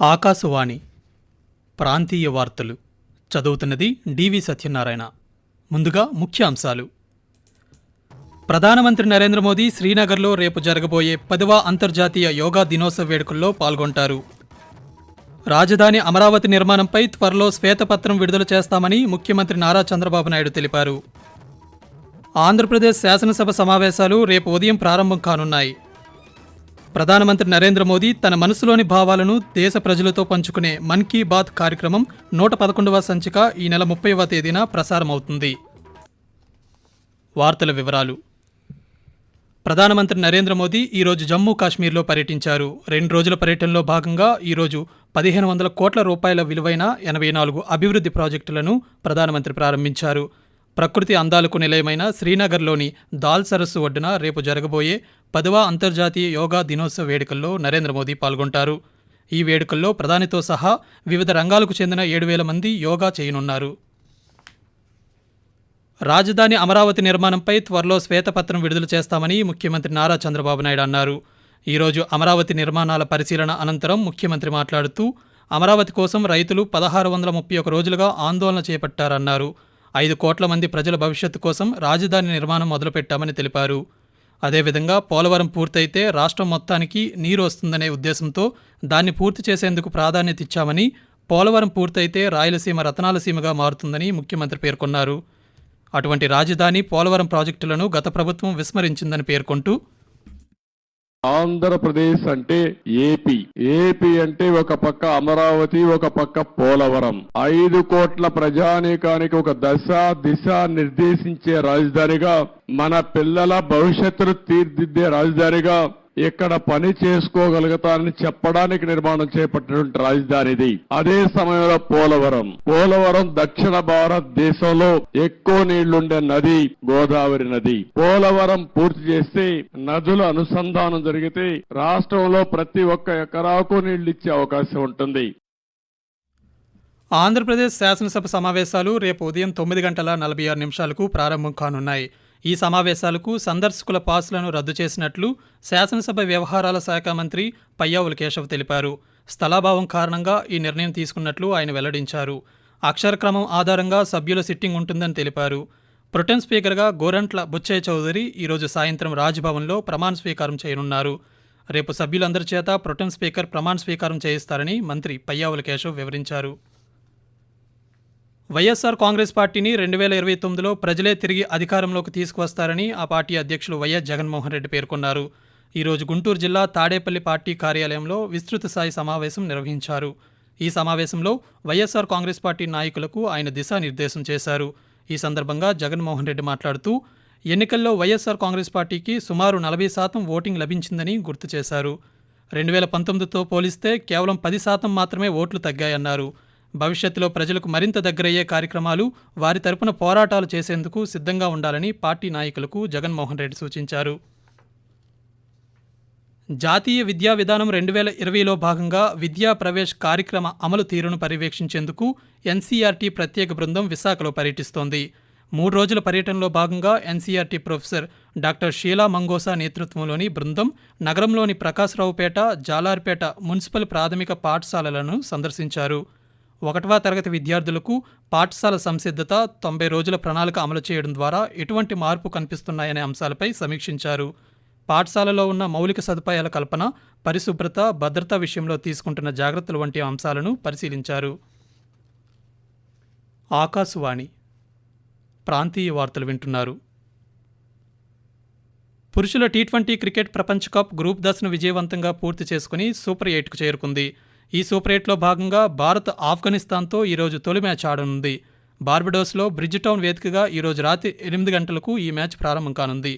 ఆకాశవాణి ప్రాంతీయ వార్తలు చదువుతున్నది డివి సత్యనారాయణ. ముందుగా ముఖ్య అంశాలు ప్రధానమంత్రి నరేంద్ర మోదీ శ్రీనగర్లో రేపు జరగబోయే పదవ అంతర్జాతీయ యోగా దినోత్సవ వేడుకల్లో పాల్గొంటారు. రాజధాని అమరావతి నిర్మాణంపై త్వరలో శ్వేతపత్రం విడుదల చేస్తామని ముఖ్యమంత్రి నారా చంద్రబాబు నాయుడు తెలిపారు. ఆంధ్రప్రదేశ్ శాసనసభ సమావేశాలు రేపు ఉదయం ప్రారంభం కానున్నాయి. ప్రధానమంత్రి నరేంద్ర మోదీ తన మనసులోని భావాలను దేశ ప్రజలతో పంచుకునే మన్ కీ బాత్ కార్యక్రమం నూట పదకొండవ సంచిక ఈ నెల ముప్పైవ తేదీన ప్రసారమవుతుంది. వార్తల వివరాలు. ప్రధానమంత్రి నరేంద్ర మోదీ ఈరోజు జమ్మూ కాశ్మీర్లో పర్యటించారు. రెండు రోజుల పర్యటనలో భాగంగా ఈరోజు పదిహేను వందల కోట్ల రూపాయల విలువైన ఎనభై నాలుగు అభివృద్ధి ప్రాజెక్టులను ప్రధానమంత్రి ప్రారంభించారు. ప్రకృతి అందాలకు నిలయమైన శ్రీనగర్లోని దాల్ సరస్సు ఒడ్డున రేపు జరగబోయే పదవ అంతర్జాతీయ యోగా దినోత్సవ వేడుకల్లో నరేంద్ర మోదీ పాల్గొంటారు. ఈ వేడుకల్లో ప్రధానితో సహా వివిధ రంగాలకు చెందిన ఏడు వేల మంది యోగా చేయనున్నారు. రాజధాని అమరావతి నిర్మాణంపై త్వరలో శ్వేతపత్రం విడుదల చేస్తామని ముఖ్యమంత్రి నారా చంద్రబాబు నాయుడు అన్నారు. ఈరోజు అమరావతి నిర్మాణాల పరిశీలన అనంతరం ముఖ్యమంత్రి మాట్లాడుతూ అమరావతి కోసం రైతులు పదహారు వందల ముప్పై ఒక రోజులుగా ఆందోళన చేపట్టారన్నారు. ఐదు కోట్ల మంది ప్రజల భవిష్యత్తు కోసం రాజధాని నిర్మాణం మొదలుపెట్టామని తెలిపారు. అదేవిధంగా పోలవరం పూర్తయితే రాష్ట్రం మొత్తానికి నీరు వస్తుందనే ఉద్దేశంతో దాన్ని పూర్తి చేసేందుకు ప్రాధాన్యత ఇచ్చామని పోలవరం పూర్తయితే రాయలసీమ రతనాలసీమగా మారుతుందని ముఖ్యమంత్రి పేర్కొన్నారు. అటువంటి రాజధాని పోలవరం ప్రాజెక్టులను గత ప్రభుత్వం విస్మరించిందని పేర్కొంటూ ఆంధ్రప్రదేశ్ అంటే ఏపీ. ఏపీ అంటే ఒక పక్క అమరావతి ఒక పక్క పోలవరం. ఐదు కోట్ల ప్రజానీకానికి ఒక దశ దిశ నిర్దేశించే రాజధానిగా మన పిల్లల భవిష్యత్తును తీర్దిద్దే రాజధానిగా ఇక్కడ పని చేసుకోగలుగుతానని చెప్పడానికి నిర్మాణం చేపట్టినటువంటి రాజధాని ఇది అదే సమయంలో పోలవరం. పోలవరం దక్షిణ భారతదేశంలో ఎక్కువ నీళ్ళుండే నది గోదావరి నది. పోలవరం పూర్తి చేస్తే నదుల అనుసంధానం జరిగితే రాష్ట్రంలో ప్రతి ఒక్క ఎకరాకు నీళ్ళు ఇచ్చే అవకాశం ఉంటుంది. ఆంధ్రప్రదేశ్ శాసనసభ సమావేశాలు రేపు ఉదయం తొమ్మిది గంటల నలభై ఆరు నిమిషాలకు ప్రారంభం కానున్నాయి. ఈ సమావేశాలకు సందర్శకుల పాసులను రద్దు చేసినట్లు శాసనసభ వ్యవహారాల శాఖ మంత్రి పయ్యావుల కేశవ్ తెలిపారు. స్థలాభావం కారణంగా ఈ నిర్ణయం తీసుకున్నట్లు ఆయన వెల్లడించారు. అక్షరక్రమం ఆధారంగా సభ్యుల సిట్టింగ్ ఉంటుందని తెలిపారు. ప్రొటెన్ స్పీకర్గా గోరంట్ల బుచ్చయ్య చౌదరి ఈరోజు సాయంత్రం రాజ్భవన్లో ప్రమాణ స్వీకారం చేయనున్నారు. రేపు సభ్యులందరి చేత ప్రొటెన్ స్పీకర్ ప్రమాణ స్వీకారం చేయిస్తారని మంత్రి పయ్యావుల కేశవ్ వివరించారు. వైఎస్ఆర్ కాంగ్రెస్ పార్టీని రెండు వేల ఇరవై తొమ్మిదిలో ప్రజలే తిరిగి అధికారంలోకి తీసుకువస్తారని ఆ పార్టీ అధ్యక్షులు వైఎస్ జగన్మోహన్ రెడ్డి పేర్కొన్నారు. ఈరోజు గుంటూరు జిల్లా తాడేపల్లి పార్టీ కార్యాలయంలో విస్తృత స్థాయి సమావేశం నిర్వహించారు. ఈ సమావేశంలో వైఎస్ఆర్ కాంగ్రెస్ పార్టీ నాయకులకు ఆయన దిశానిర్దేశం చేశారు. ఈ సందర్భంగా జగన్మోహన్ రెడ్డి మాట్లాడుతూ ఎన్నికల్లో వైఎస్ఆర్ కాంగ్రెస్ పార్టీకి సుమారు నలభై శాతం ఓటింగ్ లభించిందని గుర్తు చేశారు. రెండు వేల పంతొమ్మిదితో పోలిస్తే కేవలం పది శాతం మాత్రమే ఓట్లు తగ్గాయన్నారు. భవిష్యత్తులో ప్రజలకు మరింత దగ్గరయ్యే కార్యక్రమాలు వారి తరపున పోరాటాలు చేసేందుకు సిద్ధంగా ఉండాలని పార్టీ నాయకులకు జగన్మోహన్ రెడ్డి సూచించారు. జాతీయ విద్యా విధానం రెండు వేల ఇరవైలో భాగంగా విద్యా ప్రవేశ్ కార్యక్రమ అమలు తీరును పర్యవేక్షించేందుకు ఎన్సీఆర్టీ ప్రత్యేక బృందం విశాఖలో పర్యటిస్తోంది. మూడు రోజుల పర్యటనలో భాగంగా NCERT professor doctor Sheela Mangosa నేతృత్వంలోని బృందం నగరంలోని ప్రకాశ్రావుపేట జాలార్పేట మున్సిపల్ ప్రాథమిక పాఠశాలలను సందర్శించారు. ఒకటవ తరగతి విద్యార్థులకు పాఠశాల సంసిద్ధత తొంభై రోజుల ప్రణాళిక అమలు చేయడం ద్వారా ఎటువంటి మార్పు కనిపిస్తున్నాయనే అంశాలపై సమీక్షించారు. పాఠశాలలో ఉన్న మౌలిక సదుపాయాల కల్పన పరిశుభ్రత భద్రత విషయంలో తీసుకుంటున్న జాగ్రత్తలు వంటి అంశాలను పరిశీలించారు. ఆకాశవాణి ప్రాంతీయ వార్తలు వింటున్నారు. పురుషుల టీ ట్వంటీ క్రికెట్ ప్రపంచ కప్ గ్రూప్ దశను విజయవంతంగా పూర్తి చేసుకుని సూపర్ ఎయిట్కు చేరుకుంది. ఈ సూపర్ ఎయిట్లో భాగంగా భారత్ ఆఫ్ఘనిస్తాన్తో ఈరోజు తొలి మ్యాచ్ ఆడనుంది. బార్బడోస్లో బ్రిడ్జ్ టౌన్ వేదికగా ఈరోజు రాత్రి ఎనిమిది గంటలకు ఈ మ్యాచ్ ప్రారంభం కానుంది.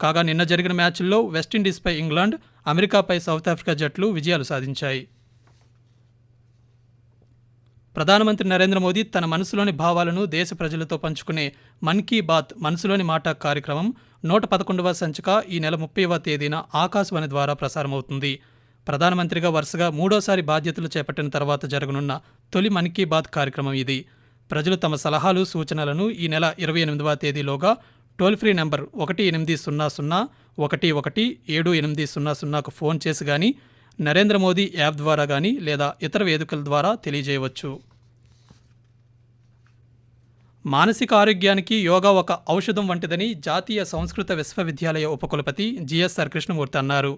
కాగా నిన్న జరిగిన మ్యాచ్ల్లో వెస్టిండీస్పై ఇంగ్లాండ్ అమెరికాపై సౌత్ ఆఫ్రికా జట్లు విజయాలు సాధించాయి. ప్రధానమంత్రి నరేంద్ర మోదీ తన మనసులోని భావాలను దేశ ప్రజలతో పంచుకునే మన్ కీ బాత్ మనసులోని మాట కార్యక్రమం నూట పదకొండవ సంచిక ఈ నెల ముప్పైవ తేదీన ఆకాశవాణి ద్వారా ప్రసారమవుతుంది. ప్రధానమంత్రిగా వరుసగా మూడోసారి బాధ్యతలు చేపట్టిన తర్వాత జరగనున్న తొలి మన్ కీ బాత్ కార్యక్రమం ఇది. ప్రజలు తమ సలహాలు సూచనలను ఈ నెల ఇరవై ఎనిమిదవ తేదీలోగా టోల్ ఫ్రీ నెంబర్ ఒకటి ఎనిమిది సున్నా సున్నా ఒకటి ఒకటి ఏడు ఎనిమిది సున్నా సున్నాకు ఫోన్ చేసి కానీ నరేంద్ర మోదీ యాప్ ద్వారా కానీ లేదా ఇతర వేదికల ద్వారా తెలియజేయవచ్చు. మానసిక ఆరోగ్యానికి యోగా ఒక ఔషధం వంటిదని జాతీయ సంస్కృత విశ్వవిద్యాలయ ఉపకులపతి జిఎస్ఆర్ కృష్ణమూర్తి అన్నారు.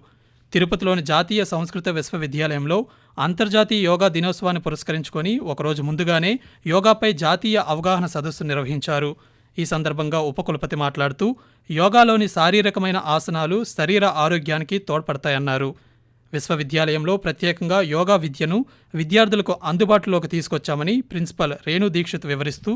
తిరుపతిలోని జాతీయ సంస్కృత విశ్వవిద్యాలయంలో అంతర్జాతీయ యోగా దినోత్సవాన్ని పురస్కరించుకొని ఒకరోజు ముందుగానే యోగాపై జాతీయ అవగాహన సదస్సు నిర్వహించారు. ఈ సందర్భంగా ఉపకులపతి మాట్లాడుతూ యోగాలోని శారీరకమైన ఆసనాలు శరీర ఆరోగ్యానికి తోడ్పడతాయన్నారు. విశ్వవిద్యాలయంలో ప్రత్యేకంగా యోగా విద్యను విద్యార్థులకు అందుబాటులోకి తీసుకొచ్చామని ప్రిన్సిపల్ రేణు దీక్షిత్ వివరిస్తూ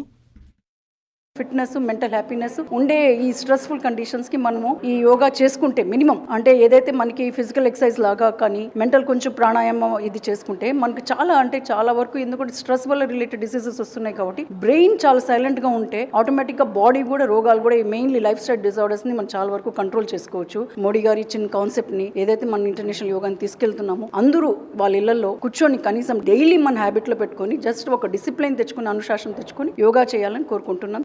ఫిట్నెస్ మెంటల్ హ్యాపీనెస్ ఉండే ఈ స్ట్రెస్ఫుల్ కండిషన్స్కి మనము ఈ యోగా చేసుకుంటే మినిమం అంటే ఏదైతే మనకి ఫిజికల్ ఎక్సర్సైజ్ లాగా కానీ మెంటల్ కొంచెం ప్రాణాయామం ఇది చేసుకుంటే మనకు చాలా అంటే చాలా వరకు ఎందుకంటే స్ట్రెస్ వల్ల రిలేటెడ్ డిసీజెస్ వస్తున్నాయి కాబట్టి బ్రెయిన్ చాలా సైలెంట్గా ఉంటే ఆటోమేటిక్గా బాడీ కూడా రోగాలు కూడా మెయిన్లీ లైఫ్ స్టైల్ డిజార్డర్స్ని మనం చాలా వరకు కంట్రోల్ చేసుకోవచ్చు. మోడీ గారు ఇచ్చిన కాన్సెప్ట్ని ఏదైతే మన ఇంటర్నేషనల్ యోగాని తీసుకెళ్తున్నామో అందరూ వాళ్ళ ఇళ్ళలో కూర్చొని కనీసం డైలీ మన హ్యాబిట్లో పెట్టుకొని జస్ట్ ఒక డిసిప్లిన్ తెచ్చుకుని అనుశాసన తెచ్చుకొని యోగా చేయాలని కోరుకుంటున్నాం.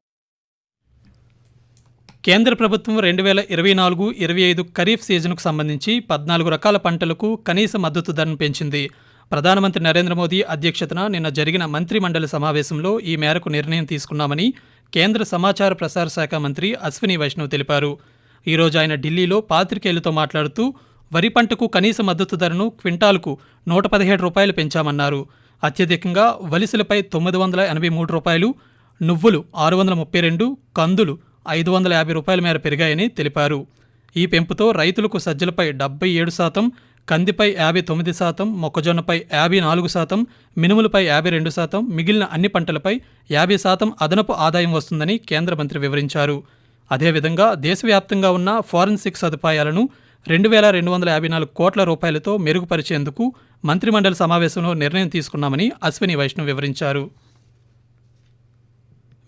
కేంద్ర ప్రభుత్వం రెండు వేల ఇరవై నాలుగు ఇరవై ఐదు ఖరీఫ్ సీజన్కు సంబంధించి పద్నాలుగు రకాల పంటలకు కనీస మద్దతు ధరను పెంచింది. ప్రధానమంత్రి నరేంద్ర మోదీ అధ్యక్షతన నిన్న జరిగిన మంత్రి మండలి సమావేశంలో ఈ మేరకు నిర్ణయం తీసుకున్నామని కేంద్ర సమాచార ప్రసార శాఖ మంత్రి అశ్విని వైష్ణవ్ తెలిపారు. ఈరోజు ఆయన ఢిల్లీలో పాత్రికేయులతో మాట్లాడుతూ వరి పంటకు కనీస మద్దతు ధరను క్వింటాల్కు నూట పదిహేడు రూపాయలు పెంచామన్నారు. అత్యధికంగా వలిసలపై తొమ్మిది వందల ఎనభై మూడు రూపాయలు నువ్వులు ఆరు వందల ముప్పై రెండు కందులు ఐదు వందల యాభై రూపాయల మేర పెరిగాయని తెలిపారు. ఈ పెంపుతో రైతులకు సజ్జలపై డెబ్బై ఏడు శాతం కందిపై యాభై తొమ్మిది శాతం మొక్కజొన్నపై యాభై నాలుగు శాతం మినుములపై యాభై రెండు శాతం మిగిలిన అన్ని పంటలపై యాభై శాతం అదనపు ఆదాయం వస్తుందని కేంద్ర మంత్రి వివరించారు. అదేవిధంగా దేశవ్యాప్తంగా ఉన్న ఫారెన్సిక్ సదుపాయాలను రెండు వేల రెండు వందల యాభై నాలుగు కోట్ల రూపాయలతో మెరుగుపరిచేందుకు మంత్రిమండలి సమావేశంలో నిర్ణయం తీసుకున్నామని అశ్విని వైష్ణవ్ వివరించారు.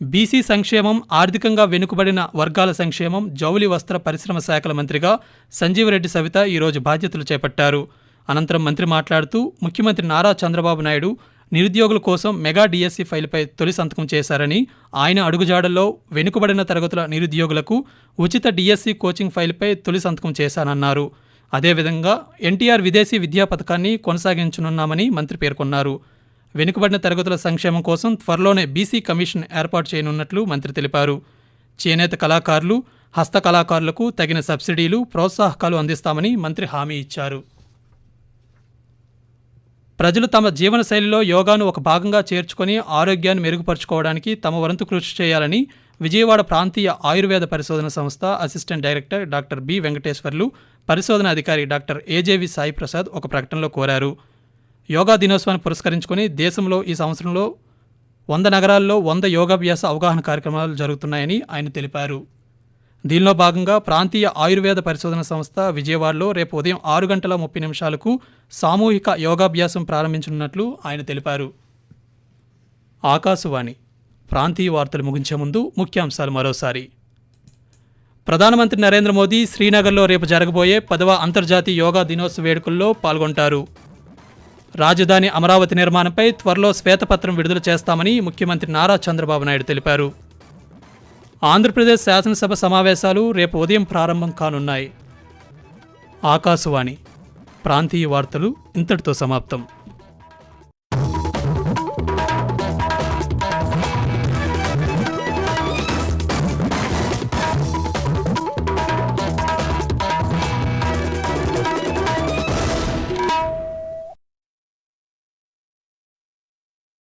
బీసీ సంక్షేమం ఆర్థికంగా వెనుకబడిన వర్గాల సంక్షేమం జౌలి వస్త్ర పరిశ్రమ శాఖల మంత్రిగా సంజీవరెడ్డి సవిత ఈరోజు బాధ్యతలు చేపట్టారు. అనంతరం మంత్రి మాట్లాడుతూ ముఖ్యమంత్రి నారా చంద్రబాబు నాయుడు నిరుద్యోగుల కోసం మెగా డిఎస్సి ఫైల్పై తొలి సంతకం చేశారని ఆయన అడుగుజాడల్లో వెనుకబడిన తరగతుల నిరుద్యోగులకు ఉచిత డిఎస్సి కోచింగ్ ఫైల్పై తొలి సంతకం చేశానన్నారు. అదేవిధంగా ఎన్టీఆర్ విదేశీ విద్యా పథకాన్ని కొనసాగించనున్నామని మంత్రి పేర్కొన్నారు. వెనుకబడిన తరగతుల సంక్షేమం కోసం త్వరలోనే బీసీ కమిషన్ ఏర్పాటు చేయనున్నట్లు మంత్రి తెలిపారు. చేనేత కళాకారులు హస్త కళాకారులకు తగిన సబ్సిడీలు ప్రోత్సాహకాలు అందిస్తామని మంత్రి హామీ ఇచ్చారు. ప్రజలు తమ జీవనశైలిలో యోగాను ఒక భాగంగా చేర్చుకొని ఆరోగ్యాన్ని మెరుగుపరుచుకోవడానికి తమ వంతు కృషి చేయాలని విజయవాడ ప్రాంతీయ ఆయుర్వేద పరిశోధన సంస్థ assistant director doctor B Venkateswarlu పరిశోధన అధికారి డాక్టర్ ఏజేవి సాయి ప్రసాద్ ఒక ప్రకటనలో కోరారు. యోగా దినోత్సవాన్ని పురస్కరించుకొని దేశంలో ఈ సంవత్సరంలో వంద నగరాల్లో వంద యోగాభ్యాస అవగాహన కార్యక్రమాలు జరుగుతున్నాయని ఆయన తెలిపారు. దీనిలో భాగంగా ప్రాంతీయ ఆయుర్వేద పరిశోధన సంస్థ విజయవాడలో రేపు ఉదయం ఆరు గంటల ముప్పై నిమిషాలకు సామూహిక యోగాభ్యాసం ప్రారంభించనున్నట్లు ఆయన తెలిపారు. ఆకాశవాణి ప్రాంతీయ వార్తలు ముగించే ముందు ముఖ్యాంశాలు మరోసారి. ప్రధానమంత్రి నరేంద్ర మోదీ శ్రీనగర్లో రేపు జరగబోయే పదవ అంతర్జాతీయ యోగా దినోత్సవ వేడుకల్లో పాల్గొంటారు. రాజధాని అమరావతి నిర్మాణంపై త్వరలో శ్వేతపత్రం విడుదల చేస్తామని ముఖ్యమంత్రి నారా చంద్రబాబు నాయుడు తెలిపారు. ఆంధ్రప్రదేశ్ శాసనసభ సమావేశాలు రేపు ఉదయం ప్రారంభం కానున్నాయి. ఆకాశవాణి ప్రాంతీయ వార్తలు ఇంతటితో సమాప్తం.